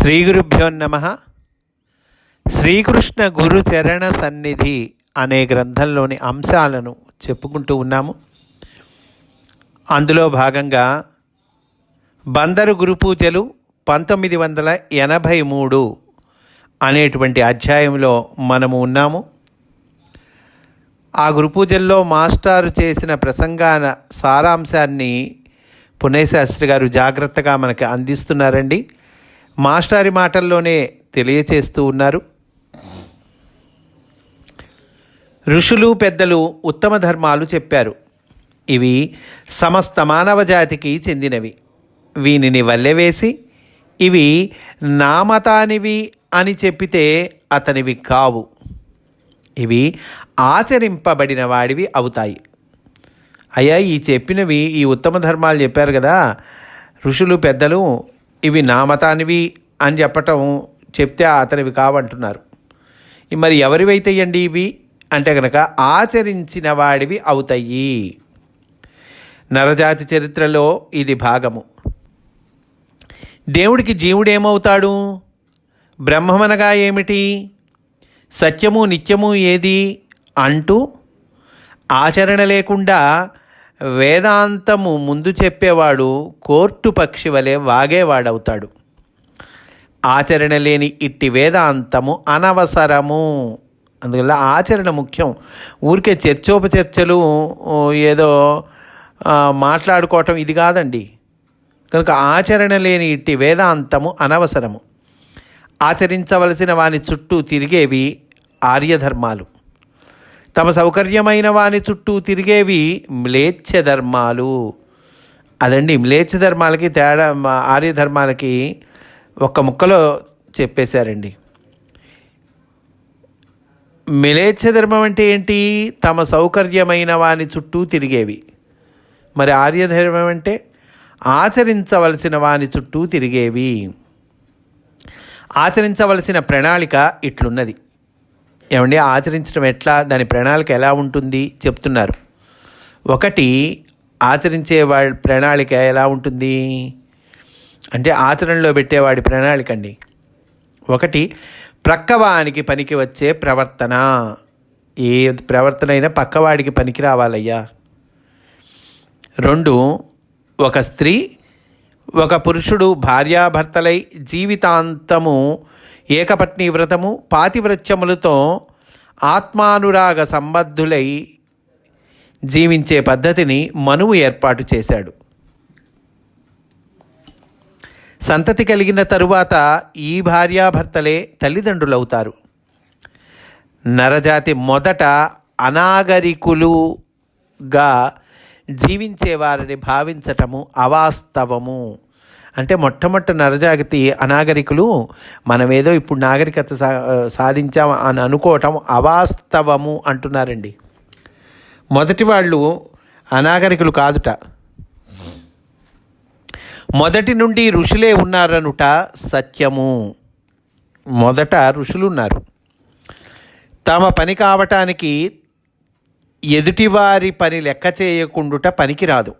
శ్రీ గురుభ్యో నమ. శ్రీకృష్ణ గురు చరణ సన్నిధి అనే గ్రంథంలోని అంశాలను చెప్పుకుంటూ ఉన్నాము. అందులో భాగంగా బందరు గురు పూజలు పంతొమ్మిది వందల ఎనభై మూడు అనేటువంటి అధ్యాయంలో మనము ఉన్నాము. ఆ గురు పూజల్లో మాస్టారు చేసిన ప్రసంగాన సారాంశాన్ని పుణ్యశాస్త్రి గారు జాగ్రత్తగా మనకి అందిస్తున్నారండి. మాస్టారి మాటల్లోనే తెలియచేస్తూ ఉన్నారు. ఋషులు పెద్దలు ఉత్తమ ధర్మాలు చెప్పారు. ఇవి సమస్త మానవ జాతికి చెందినవి. వీనిని వల్లెవేసి ఇవి నామతానివి అని చెప్పితే అతనివి కావు. ఇవి ఆచరింపబడిన వాడివి అవుతాయి. అయ్యా ఈ చెప్పినవి ఈ ఉత్తమ ధర్మాలు చెప్పారు కదా. ఋషులు పెద్దలు ఇవి నా మతానివి అని చెప్పటం చెప్తే అతనివి కావంటున్నారు. మరి ఎవరివైతేయండి ఇవి? అంటే కనుక ఆచరించిన వాడివి అవుతాయి. నరజాతి చరిత్రలో ఇది భాగము. దేవుడికి జీవుడేమవుతాడు బ్రహ్మమనగా ఏమిటి? సత్యము నిత్యము ఏది? అంటూ ఆచరణ లేకుండా వేదాంతము ముందు చెప్పేవాడు కోర్టు పక్షి వలె వాగేవాడవుతాడు. ఆచరణ లేని ఇట్టి వేదాంతము అనవసరము. అందువల్ల ఆచరణ ముఖ్యం. ఊరికే చర్చోపచర్చలు ఏదో మాట్లాడుకోవటం ఇది కాదండి. కనుక ఆచరణ లేని ఇట్టి వేదాంతము అనవసరము. ఆచరించవలసిన వాని చుట్టూ తిరిగేవి ఆర్యధర్మాలు. తమ సౌకర్యమైన వాని చుట్టూ తిరిగేవి మ్లేచ్ఛ ధర్మాలు. అదండి మ్లేచ్ఛ ధర్మాలకి తేడా ఆర్య ధర్మాలకి ఒక్క ముక్కలో చెప్పేశారండి. మిలేచ్ఛ ధర్మం అంటే ఏంటి? తమ సౌకర్యమైన వాని చుట్టూ తిరిగేవి. మరి ఆర్యధర్మం అంటే ఆచరించవలసిన వాని చుట్టూ తిరిగేవి. ఆచరించవలసిన ప్రణాళిక ఇట్లున్నది. ఏమండి ఆచరించడం ఎట్లా? దాని ప్రణాళిక ఎలా ఉంటుంది? చెప్తున్నారు. ఒకటి ఆచరించే వాడి ప్రణాళిక ఎలా ఉంటుంది? అంటే ఆచరణలో పెట్టేవాడి ప్రణాళిక అండి ఒకటి ప్రక్కవానికి పనికి వచ్చే ప్రవర్తన. ఏ ప్రవర్తన అయినా పక్కవాడికి పనికి రావాలయ్యా. రెండు ఒక స్త్రీ ఒక పురుషుడు భార్యాభర్తలై జీవితాంతము ఏకపత్ని వ్రతము పాతివ్రత్యములతో ఆత్మానురాగ సంబద్ధులై జీవించే పద్ధతిని మనువు ఏర్పాటు చేశాడు. సంతతి కలిగిన తరువాత ఈ భార్యాభర్తలే తల్లిదండ్రులవుతారు. నరజాతి మొదట అనాగరికులుగా జీవించేవారిని భావించటము అవాస్తవము. అంటే మొట్టమొదటి నరజాగతి అనాగరికులు మనమేదో ఇప్పుడు నాగరికత సా సాధించాం అని అనుకోవటం అవాస్తవము అంటున్నారండి. మొదటి వాళ్ళు అనాగరికులు కాదుట. మొదటి నుండి ఋషులే ఉన్నారనుట సత్యము. మొదట ఋషులు ఉన్నారు. తమ పని కావటానికి ఎదుటివారి పని లెక్క చేయకుండుట పనికి రాదు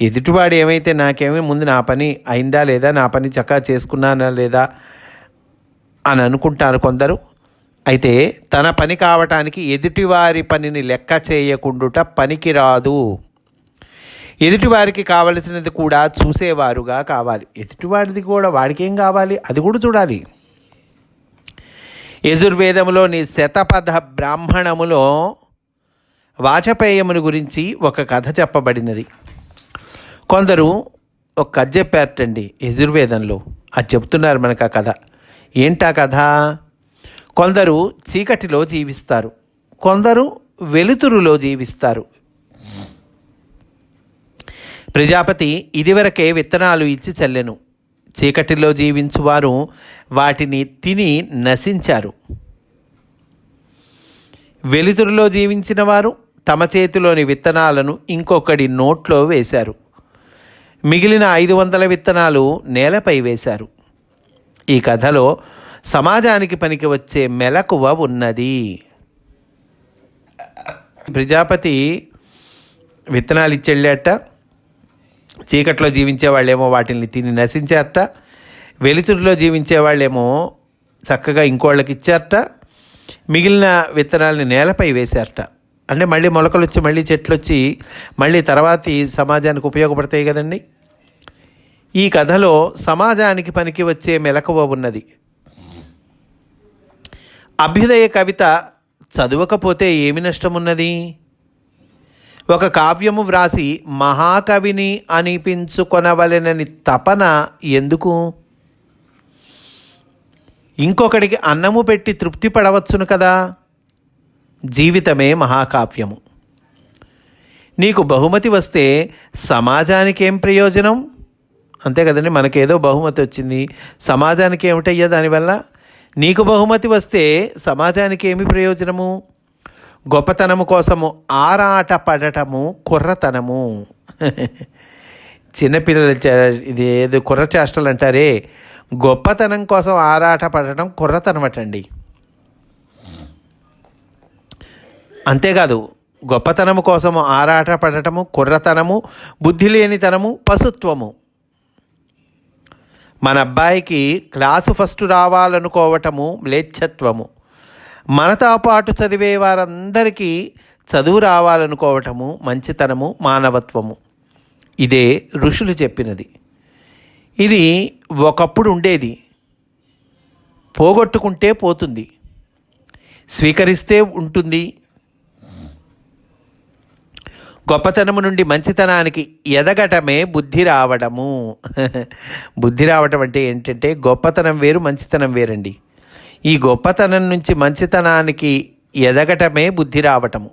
ఎదుటివాడు ఏమైతే నాకేమీ ముందు నా పని అయిందా లేదా నా పని చక్కగా చేసుకున్నానా లేదా అని అనుకుంటారు కొందరు. అయితే తన పని కావటానికి ఎదుటివారి పనిని లెక్క చేయకుండుట పనికి రాదు. ఎదుటివారికి కావలసినది కూడా చూసేవారుగా కావాలి. ఎదుటివాడిది కూడా వాడికేం కావాలి? అది కూడా చూడాలి. యజుర్వేదంలోని శతపథ బ్రాహ్మణములో వాచపేయముని గురించి ఒక కథ చెప్పబడినది. కొందరు ఒక కథ చెప్పారటండి యజుర్వేదంలో. అది చెప్తున్నారు మనకు ఆ కథ. ఏంటా కథ? కొందరు చీకటిలో జీవిస్తారు. కొందరు వెలుతురులో జీవిస్తారు. ప్రజాపతి ఇదివరకే విత్తనాలు ఇచ్చి చల్లెను. చీకటిలో జీవించువారు వాటిని తిని నశించారు. వెలుతురులో జీవించిన వారు తమ చేతిలోని విత్తనాలను ఇంకొకడి నోట్లో వేశారు. మిగిలిన ఐదు వందల విత్తనాలు నేలపై వేశారు. ఈ కథలో సమాజానికి పనికి వచ్చే మెలకువ ఉన్నది. ప్రజాపతి విత్తనాలు ఇచ్చెళ్ళాట చీకట్లో జీవించే వాళ్ళేమో వాటిని తిని నశించారట. వెలుతురులో జీవించే వాళ్ళేమో చక్కగా ఇంకోళ్ళకి ఇచ్చారట. మిగిలిన విత్తనాలని నేలపై వేశారట. అంటే మళ్ళీ మొలకలు వచ్చి మళ్ళీ చెట్లు వచ్చి మళ్ళీ తర్వాత సమాజానికి ఉపయోగపడతాయి కదండి? ఈ కథలో సమాజానికి పనికి వచ్చే మెలకువ ఉన్నది. అభ్యుదయ కవిత చదవకపోతే ఏమి నష్టమున్నది? ఒక కావ్యము వ్రాసి మహాకవిని అనిపించుకొనవలెనని తపన ఎందుకు? ఇంకొకడికి అన్నము పెట్టి తృప్తి పడవచ్చును కదా? జీవితమే మహాకావ్యము. నీకు బహుమతి వస్తే సమాజానికి ఏం ప్రయోజనం? అంతే కదండి మనకేదో బహుమతి వచ్చింది. సమాజానికి ఏమిటయ్యా దానివల్ల? నీకు బహుమతి వస్తే సమాజానికి ఏమి ప్రయోజనము? గొప్పతనము కోసము ఆరాట పడటము కుర్రతనము. చిన్నపిల్లల ఇది ఏదో కుర్ర చేష్టలు అంటారే గొప్పతనం కోసం ఆరాట పడటం కుర్రతనం అంతేకాదు గొప్పతనము కోసము ఆరాట పడటము కుర్రతనము బుద్ధి లేనితనము పశుత్వము. మన అబ్బాయికి క్లాసు ఫస్ట్ రావాలనుకోవటము మ్లేచ్ఛత్వము. మనతో పాటు చదివే వారందరికీ చదువు రావాలనుకోవటము మంచితనము మానవత్వము. ఇదే ఋషులు చెప్పినది. ఇది ఒకప్పుడు ఉండేది. పోగొట్టుకుంటే పోతుంది. స్వీకరిస్తే ఉంటుంది. గొప్పతనము నుండి మంచితనానికి ఎదగటమే బుద్ధి రావడము. బుద్ధి రావటం అంటే ఏంటంటే గొప్పతనం వేరు మంచితనం వేరండి. ఈ గొప్పతనం నుంచి మంచితనానికి ఎదగటమే బుద్ధి రావటము.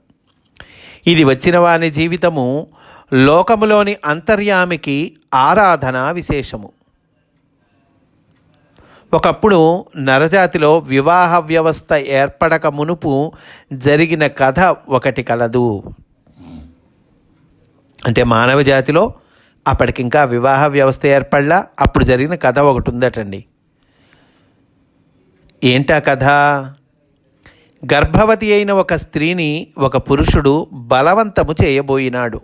ఇది వచ్చిన వాని జీవితము లోకములోని అంతర్యామికి ఆరాధన విశేషము. ఒకప్పుడు నరజాతిలో వివాహ వ్యవస్థ ఏర్పడక మునుపు జరిగిన కథ ఒకటి కలదు. అంటే మానవ జాతిలో అప్పటికింకా వివాహ వ్యవస్థ ఏర్పడలా అప్పుడు జరిగిన కథ ఒకటి ఉందటండి ఏంటా కథ? గర్భవతి అయిన ఒక స్త్రీని ఒక పురుషుడు బలవంతము చేయబోయినాడు.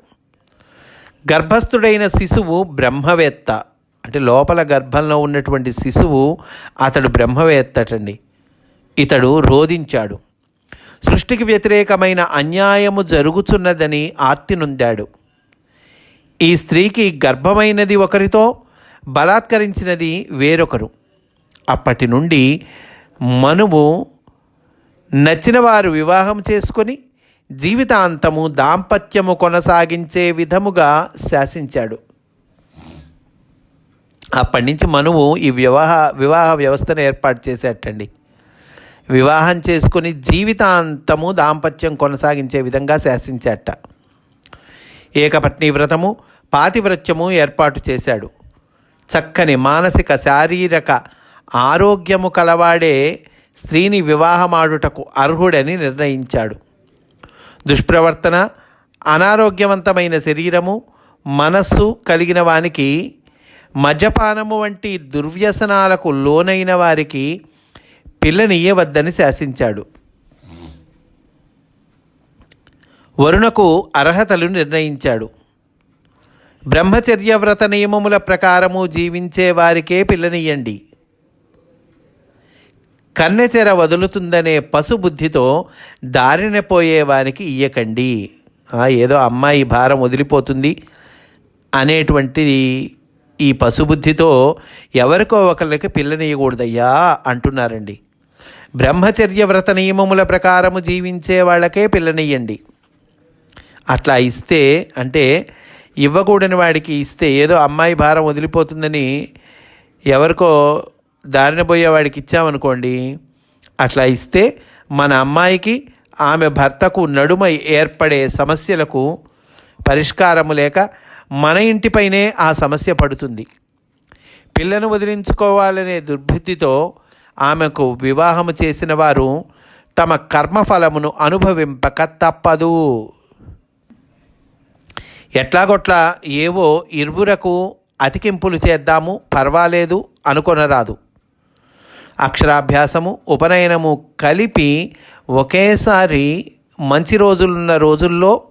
గర్భస్థుడైన శిశువు బ్రహ్మవేత్త. అంటే లోపల గర్భంలో ఉన్నటువంటి శిశువు అతడు బ్రహ్మవేత్తటండి. ఇతడు రోధించాడు. సృష్టికి వ్యతిరేకమైన అన్యాయము జరుగుతున్నదని ఆర్తి నొందాడు ఈ స్త్రీకి గర్భమైనది ఒకరితో బలాత్కరించినది వేరొకరు. అప్పటి నుండి మనువు నచ్చిన వారు వివాహం చేసుకొని జీవితాంతము దాంపత్యము కొనసాగించే విధముగా శాసించాడు. అప్పటి నుంచి మనువు ఈ వివాహ వివాహ వ్యవస్థను ఏర్పాటు చేసేటండి. వివాహం చేసుకుని జీవితాంతము దాంపత్యం కొనసాగించే విధంగా శాసించాట. ఏకపత్ని వ్రతము పాతివ్రత్యము ఏర్పాటు చేశాడు. చక్కని మానసిక శారీరక ఆరోగ్యము కలవాడే స్త్రీని వివాహమాడుటకు అర్హుడని నిర్ణయించాడు. దుష్ప్రవర్తన అనారోగ్యవంతమైన శరీరము మనస్సు కలిగిన వానికి మద్యపానము వంటి దుర్వ్యసనాలకు లోనైన వారికి పిల్లనియ్యవద్దని శాసించాడు. వరుణకు అర్హతలు నిర్ణయించాడు. బ్రహ్మచర్య వ్రత నియమముల ప్రకారము జీవించే వారికే పిల్లనియ్యండి. కన్నెచెర వదులుతుందనే పశుబుద్ధితో దారిన పోయేవానికి ఇయ్యకండి. ఏదో అమ్మాయి భారం వదిలిపోతుంది అనేటువంటిది ఈ పశుబుద్ధితో ఎవరికో ఒకరికి పిల్లనియకూడదయ్యా అంటున్నారండి. బ్రహ్మచర్య వ్రత నియమముల ప్రకారము జీవించే వాళ్ళకే పిల్లనియ్యండి. అట్లా ఇస్తే అంటే ఇవ్వకూడని వాడికి ఇస్తే ఏదో అమ్మాయి భారం వదిలిపోతుందని ఎవరికో దారిన పోయేవాడికి ఇచ్చామనుకోండి అట్లా ఇస్తే మన అమ్మాయికి ఆమె భర్తకు నడుమ ఏర్పడే సమస్యలకు పరిష్కారము లేక మన ఇంటిపైనే ఆ సమస్య పడుతుంది. పిల్లను వదిలించుకోవాలనే దుర్బుద్ధితో ఆమెకు వివాహము చేసిన వారు తమ కర్మఫలమును అనుభవింపక తప్పదు. ఎట్లాగొట్లా ఏవో ఇరువురకు అతికింపులు చేద్దాము పర్వాలేదు అనుకొనరాదు. అక్షరాభ్యాసము ఉపనయనము కలిపి ఒకేసారి మంచి రోజులున్న రోజుల్లో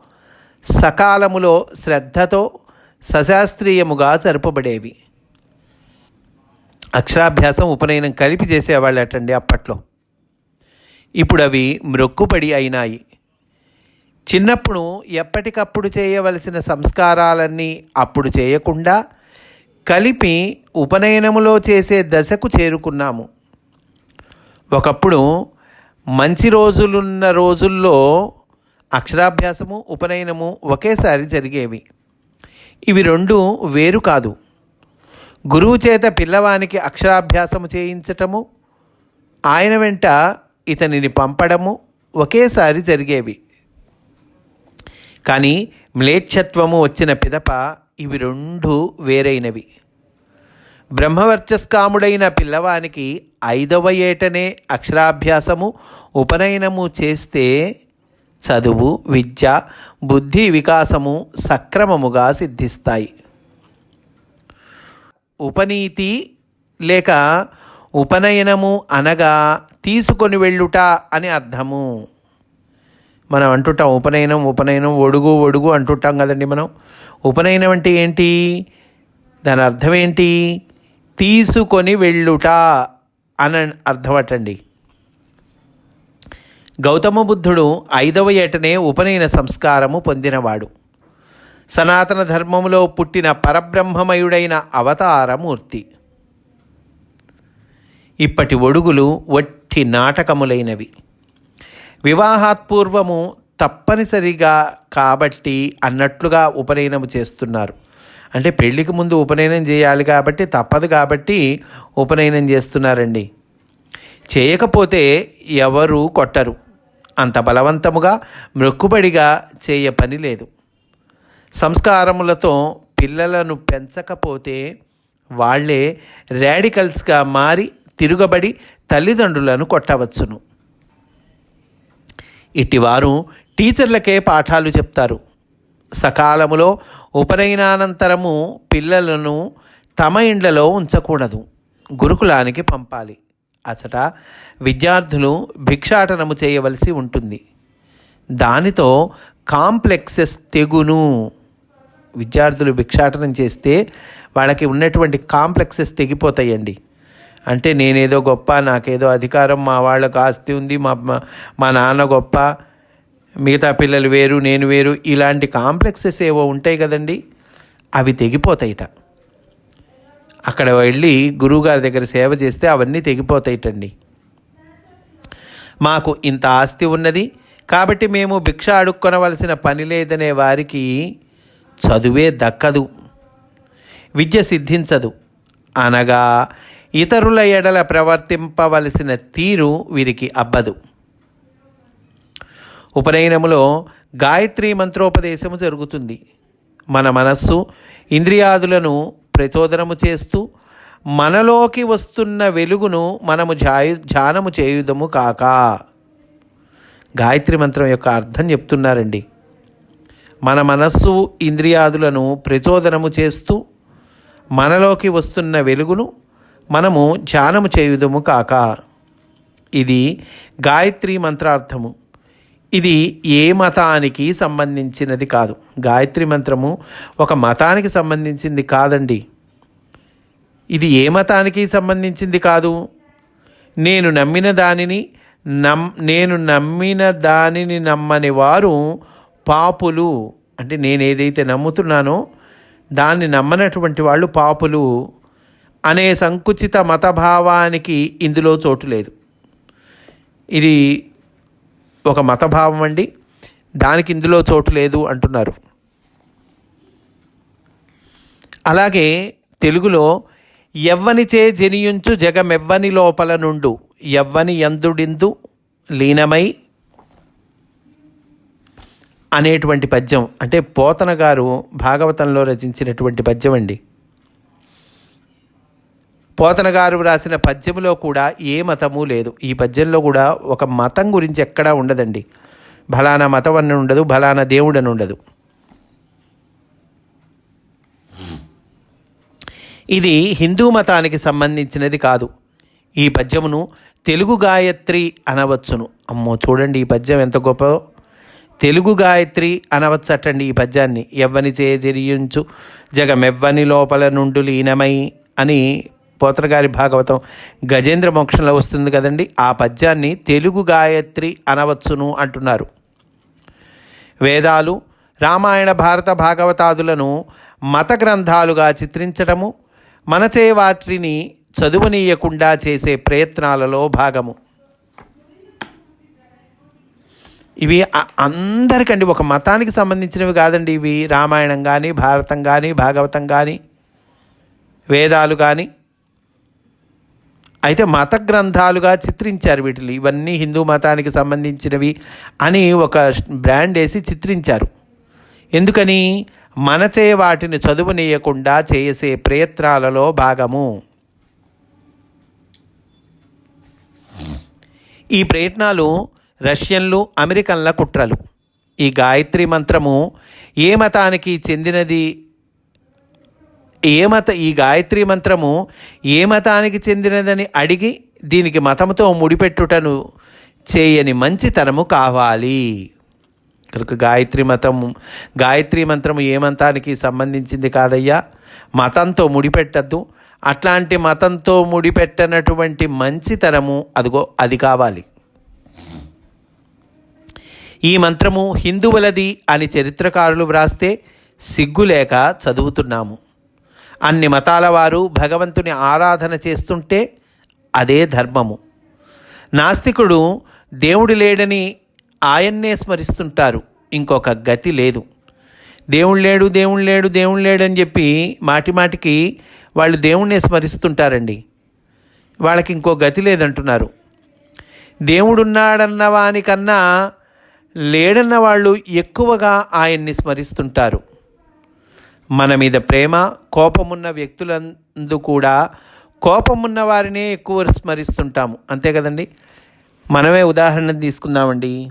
సకాలములో శ్రద్ధతో సశాస్త్రీయముగా జరుపబడేవి. అక్షరాభ్యాసం ఉపనయనం కలిపి చేసేవాళ్ళటండి అప్పట్లో. ఇప్పుడు అవి మ్రొక్కుపడి అయినాయి. చిన్నప్పుడు ఎప్పటికప్పుడు చేయవలసిన సంస్కారాలన్నీ అప్పుడు చేయకుండా కలిపి ఉపనయనములో చేసే దశకు చేరుకున్నాము. ఒకప్పుడు మంచి రోజులున్న రోజుల్లో అక్షరాభ్యాసము ఉపనయనము ఒకేసారి జరిగేవి. ఇవి రెండు వేరు కాదు. గురువు చేత పిల్లవానికి అక్షరాభ్యాసము చేయించటము ఆయన వెంట ఇతనిని పంపడము ఒకేసారి జరిగేవి. కానీ మ్లేచ్ఛత్వము వచ్చిన పిదప ఇవి రెండు వేరైనవి. బ్రహ్మవర్చస్కాముడైన పిల్లవానికి ఐదవ ఏటనే అక్షరాభ్యాసము ఉపనయనము చేస్తే చదువు విద్య బుద్ధి వికాసము సక్రమముగా సిద్ధిస్తాయి. ఉపనీతి లేక ఉపనయనము అనగా తీసుకొని వెళ్ళుట అని అర్థము. మనం అంటుంటాం ఉపనయనం ఉపనయనం ఒడుగు ఒడుగు అంటుంటాం కదండి మనం. ఉపనయనం అంటే ఏంటి? దాని అర్థం ఏంటి? తీసుకొని వెళ్ళుట అని అర్థమటండి గౌతమ బుద్ధుడు ఐదవ ఏటనే ఉపనయన సంస్కారము పొందినవాడు. సనాతన ధర్మములో పుట్టిన పరబ్రహ్మమయుడైన అవతారమూర్తి. ఇప్పటి ఒడుగులు వట్టి నాటకములైనవి. వివాహాత్పూర్వము తప్పనిసరిగా కాబట్టి అన్నట్లుగా ఉపనయనము చేస్తున్నారు. అంటే పెళ్ళికి ముందు ఉపనయనం చేయాలి కాబట్టి తప్పదు కాబట్టి ఉపనయనం చేస్తున్నారండి. చేయకపోతే ఎవరు కొట్టరు. అంత బలవంతముగా మృక్కుబడిగా చేయ పని లేదు. సంస్కారములతో పిల్లలను పెంచకపోతే వాళ్ళే రాడికల్స్గా మారి తిరుగబడి తల్లిదండ్రులను కొట్టవచ్చును. ఇట్టివారు టీచర్లకే పాఠాలు చెప్తారు. సకాలములో ఉపనయనానంతరము పిల్లలను తమ ఇండ్లలో ఉంచకూడదు. గురుకులానికి పంపాలి. అచట విద్యార్థులు భిక్షాటనము చేయవలసి ఉంటుంది. దానితో కాంప్లెక్సెస్ తెగును. విద్యార్థులు భిక్షాటనం చేస్తే వాళ్ళకి ఉన్నటువంటి కాంప్లెక్సెస్ తెగిపోతాయండి. అంటే నేనేదో గొప్ప నాకేదో అధికారం మా వాళ్ళకు ఆస్తి ఉంది మా మా నాన్న గొప్ప మిగతా పిల్లలు వేరు నేను వేరు ఇలాంటి కాంప్లెక్సెస్ ఏవో ఉంటాయి కదండి అవి తెగిపోతాయిట. అక్కడ వెళ్ళి గురువుగారి దగ్గర సేవ చేస్తే అవన్నీ తెగిపోతాయిటండి. మాకు ఇంత ఆస్తి ఉన్నది కాబట్టి మేము భిక్ష అడుక్కొనవలసిన పని లేదనే వారికి చదువే దక్కదు విద్య సిద్ధించదు. అనగా ఇతరుల ఎడల ప్రవర్తింపవలసిన తీరు వీరికి అబ్బదు. ఉపనయనములో గాయత్రి మంత్రోపదేశము జరుగుతుంది. మన మనస్సు ఇంద్రియాదులను ప్రచోదనము చేస్తూ మనలోకి వస్తున్న వెలుగును మనము జాయు ధ్యానము చేయుదము కాక. గాయత్రి మంత్రం యొక్క అర్థం చెప్తున్నారండి. మన మనస్సు ఇంద్రియాదులను ప్రచోదనము చేస్తూ మనలోకి వస్తున్న వెలుగును మనము ధ్యానము చేయుదము కాక ఇది గాయత్రి మంత్రార్థము. ఇది ఏ మతానికి సంబంధించినది కాదు. గాయత్రి మంత్రము ఒక మతానికి సంబంధించింది కాదండి. ఇది ఏ మతానికి సంబంధించింది కాదు? నేను నమ్మిన దానిని నమ్ నేను నమ్మిన దానిని నమ్మని వారు పాపులు. అంటే నేను ఏదైతే నమ్ముతున్నానో దాన్ని నమ్మనటువంటి వాళ్ళు పాపులు. అనే సంకుచిత మతభావానికి ఇందులో చోటు లేదు. ఇది ఒక మతభావం అండి. దానికి ఇందులో చోటు లేదు అంటున్నారు. అలాగే తెలుగులో ఎవ్వనిచే జనియుంచు జగమెవ్వని లోపల నుండు ఎవ్వని ఎందుడిందు లీనమై అనేటువంటి పద్యం అంటే పోతన గారు భాగవతంలో రచించినటువంటి పద్యం అండి పోతన గారు రాసిన పద్యంలో కూడా ఏ మతము లేదు. ఈ పద్యంలో కూడా ఒక మతం గురించి ఎక్కడా ఉండదండి. బలానా మతం అని ఉండదు బలానా దేవుడు అని ఉండదు. ఇది హిందూ మతానికి సంబంధించినది కాదు. ఈ పద్యమును తెలుగు గాయత్రి అనవచ్చును. అమ్మో చూడండి ఈ పద్యం ఎంత గొప్పదో. తెలుగు గాయత్రి అనవచ్చటండి ఈ పద్యాన్ని. ఎవ్వని చేజరియుంచు జగమెవ్వని లోపల నుండు లీనమై అని పోతరగారి భాగవతం గజేంద్ర మోక్షంలో వస్తుంది కదండి. ఆ పద్యాన్ని తెలుగు గాయత్రి అనవచ్చును అంటున్నారు. వేదాలు రామాయణ భారత భాగవతాదులను మత గ్రంథాలుగా చిత్రించడము మనచే వాటిని చదువునీయకుండా చేసే ప్రయత్నాలలో భాగము. ఇవి అందరికండి ఒక మతానికి సంబంధించినవి కాదండి ఇవి. రామాయణం కానీ భారతం కానీ భాగవతం కానీ వేదాలు కానీ అయితే మత గ్రంథాలుగా చిత్రించారు వీటిని. ఇవన్నీ హిందూ మతానికి సంబంధించినవి అని ఒక బ్రాండ్ వేసి చిత్రించారు. ఎందుకని? మనచే వాటిని చదువునీయకుండా చేసే ప్రయత్నాలలో భాగము. ఈ ప్రయత్నాలు రష్యన్లు అమెరికన్ల కుట్రలు. ఈ గాయత్రి మంత్రము ఏ మతానికి చెందినది ఏ మత ఈ గాయత్రి మంత్రము ఏ మతానికి చెందినదని అడిగి దీనికి మతముతో ముడిపెట్టుటను చేయని మంచితనము కావాలి. కనుక గాయత్రి మతము గాయత్రి మంత్రము ఏ మతానికి సంబంధించింది కాదయ్యా? మతంతో ముడిపెట్టద్దు. అట్లాంటి మతంతో ముడిపెట్టనటువంటి మంచితనము అదిగో అది కావాలి. ఈ మంత్రము హిందువులది అని చరిత్రకారులు వ్రాస్తే సిగ్గులేక చదువుతున్నాము. అన్ని మతాల వారు భగవంతుని ఆరాధన చేస్తుంటే అదే ధర్మము. నాస్తికుడు దేవుడు లేడని ఆయన్నే స్మరిస్తుంటారు. ఇంకొక గతి లేదు. దేవుడు లేడు దేవుడు లేడు దేవుడు లేడని చెప్పి మాటిమాటికి వాళ్ళు దేవుణ్ణే స్మరిస్తుంటారండి. వాళ్ళకి ఇంకో గతి లేదంటున్నారు. దేవుడున్నాడన్న వానికన్నా లేడన్న వాళ్ళు ఎక్కువగా ఆయన్ని స్మరిస్తుంటారు. మన మీద ప్రేమ కోపమున్న వ్యక్తులందు కూడా కోపమున్న వారినే ఎక్కువ స్మరిస్తుంటాము. అంతే కదండి? మనమే ఉదాహరణ తీసుకుందామండి.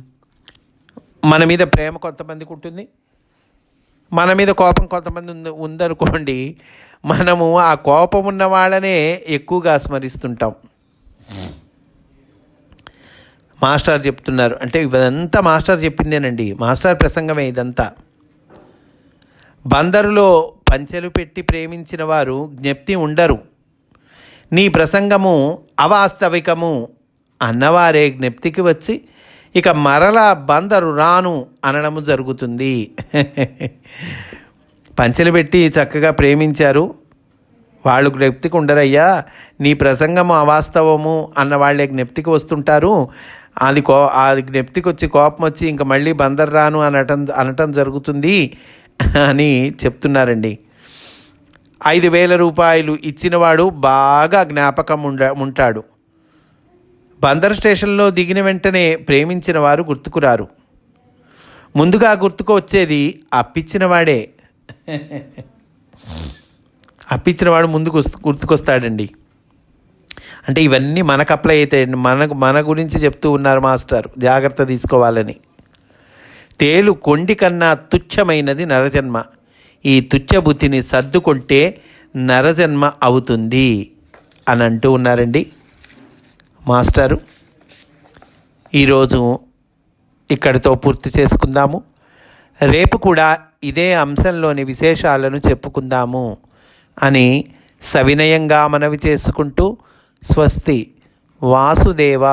మన మీద ప్రేమ కొంతమందికి ఉంటుంది. మన మీద కోపం కొంతమంది ఉంది ఉందనుకోండి మనము ఆ కోపం ఉన్న వాళ్ళనే ఎక్కువగా స్మరిస్తుంటాం. మాస్టర్ చెప్తున్నారు. అంటే ఇదంతా మాస్టర్ చెప్పిందేనండి. మాస్టర్ ప్రసంగమే ఇదంతా. బందరులో పంచెలు పెట్టి ప్రేమించిన వారు జ్ఞప్తి ఉండరు. నీ ప్రసంగము అవాస్తవికము అన్నవారే జ్ఞప్తికి వచ్చి ఇక మరలా బందరు రాను అనడము జరుగుతుంది. పంచెలు పెట్టి చక్కగా ప్రేమించారు. వాళ్ళు జ్ఞప్తికి ఉండరయ్యా నీ ప్రసంగము అవాస్తవము అన్న వాళ్ళే జ్ఞప్తికి వస్తుంటారు. అది కో అది జ్ఞప్తికి వచ్చి కోపం వచ్చి ఇంక మళ్ళీ బందర్ రాను అనటం అనటం జరుగుతుంది. అని చెప్తున్నారండి. ఐదు వేల రూపాయలు ఇచ్చినవాడు బాగా జ్ఞాపకం ఉండ ఉంటాడు. బందర్ స్టేషన్లో దిగిన వెంటనే ప్రేమించిన వారు గుర్తుకురారు. ముందుగా గుర్తుకు వచ్చేది అప్పిచ్చినవాడే అప్పిచ్చినవాడు ముందుకు వస్తు- గుర్తుకొస్తాడండి. అంటే ఇవన్నీ మనకు అప్లై అవుతాయండి మనకు మన గురించి చెప్తూ ఉన్నారు మాస్టర్. జాగ్రత్త తీసుకోవాలని. తేలు కొండి కన్నా తుచ్చమైనది నరజన్మ. ఈ తుచ్చబుద్ధిని సర్దుకుంటే నరజన్మ అవుతుంది అని అంటూ ఉన్నారండి మాస్టారు. ఈరోజు ఇక్కడితో పూర్తి చేసుకుందాము. రేపు కూడా ఇదే అంశంలోని విశేషాలను చెప్పుకుందాము అని సవినయంగా మనవి చేసుకుంటూ స్వస్తి వాసుదేవ.